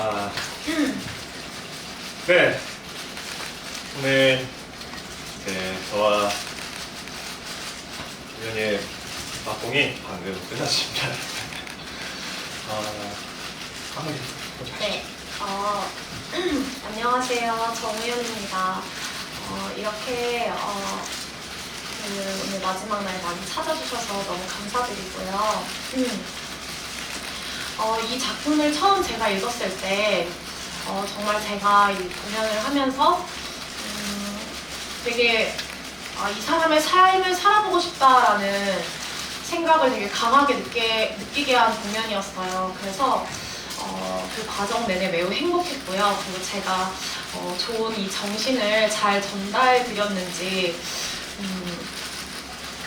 아, 네. 오늘 네, 저와 우연의 막공이 방금 끝났습니다. 아, 한번. 네. 어, 안녕하세요. 정우현입니다. 어, 이렇게 어, 그 오늘 마지막 날 많이 찾아주셔서 너무 감사드리고요. 음. 어, 이 작품을 처음 제가 읽었을 때 어, 정말 제가 이 공연을 하면서 음, 되게 아, 이 사람의 삶을 살아보고 싶다라는 생각을 되게 강하게 느끼게, 느끼게 한 공연이었어요. 그래서 어, 그 과정 내내 매우 행복했고요. 그리고 제가 어, 좋은 이 정신을 잘 전달 드렸는지 음,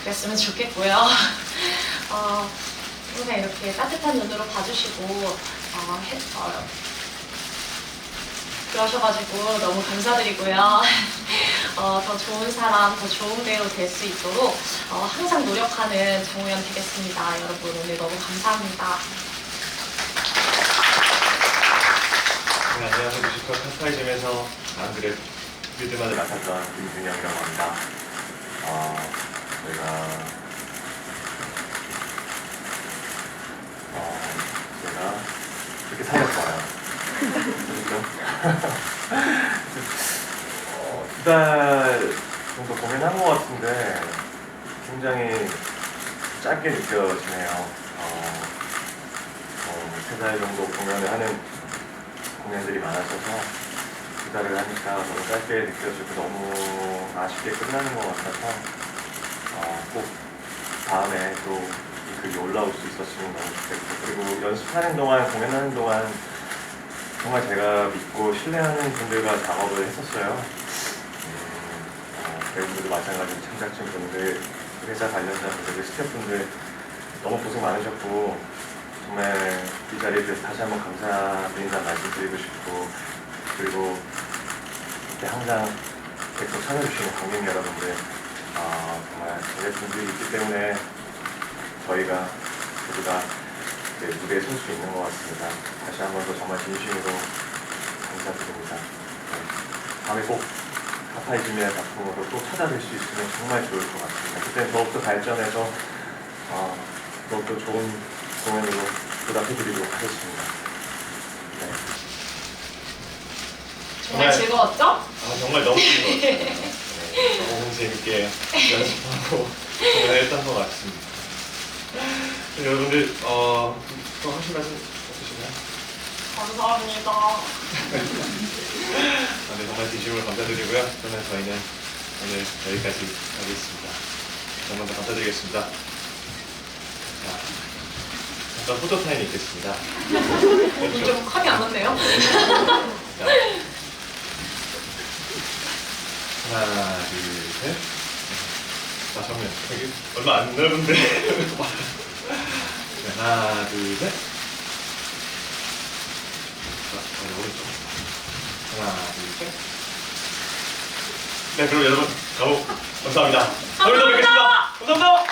그랬으면 좋겠고요. 어, 항상 이렇게 따뜻한 눈으로 봐주시고 어, 해- 어, 그러셔가지고 너무 감사드리고요. 어, 더 좋은 사람, 더 좋은 배우 될 수 있도록 어, 항상 노력하는 정우연 되겠습니다. 여러분 오늘 너무 감사합니다. 네, 안녕하세요. 뮤지컬 카스타이즘에서 안 그래 빌드만을 맡았던 김준영이라고 합니다. 어, 저희가 어, 제가 이렇게 살렸어요. 그렇죠? 어, 두달 정도 고민한 것 같은데 굉장히 짧게 느껴지네요. 어, 어, 세달 정도 공연을 하는 공연들이 많아져서 두 달을 하니까 너무 짧게 느껴지고 너무 아쉽게 끝나는 것 같아서 어, 꼭 다음에 또 이 글이 올라올 수 있었으면 너무 좋겠고 그리고 연습하는 동안 공연하는 동안 정말 제가 믿고 신뢰하는 분들과 작업을 했었어요. 음, 어, 마찬가지로 창작진 분들, 회사 관련자 분들, 스태프분들 너무 고생 많으셨고 정말 이 자리에 대해서 다시 한번 감사드린다는 말씀 드리고 싶고 그리고 항상 계속 참여해주시는 관객 여러분들 어, 정말 제작진들이 있기 때문에 저희가 모두가 이제 무대에 설 수 있는 것 같습니다. 다시 한 번 더 정말 진심으로 감사드립니다. 네. 다음에 꼭 카타이즘의 작품으로 또 찾아뵐 수 있으면 정말 좋을 것 같습니다. 그때 더욱더 발전해서 어, 더욱더 좋은 공연으로 보답해드리도록 하겠습니다. 네. 정말 즐거웠죠? 아, 정말 너무 즐거웠어요. 네, 너무 재밌게 연습하고 공연했던 것 같습니다. 네, 여러분들 어, 또 하실 말씀 없으신가요? 감사합니다. 아, 네, 정말 진심으로 감사드리고요. 그러면 저희는 오늘 여기까지 하겠습니다. 정말 더 감사드리겠습니다. 자, 잠깐 포토타임이 있겠습니다. 오늘 좀 컵이 안 왔네요. 자, 하나, 둘, 셋. 아, 잠깐만. 여기 얼마 안 넓은데. 네, 하나, 둘, 셋. 하나, 둘, 셋. 네, 그럼 여러분, 가보 감사합니다. 또 뵙겠습니다. 감사합니다.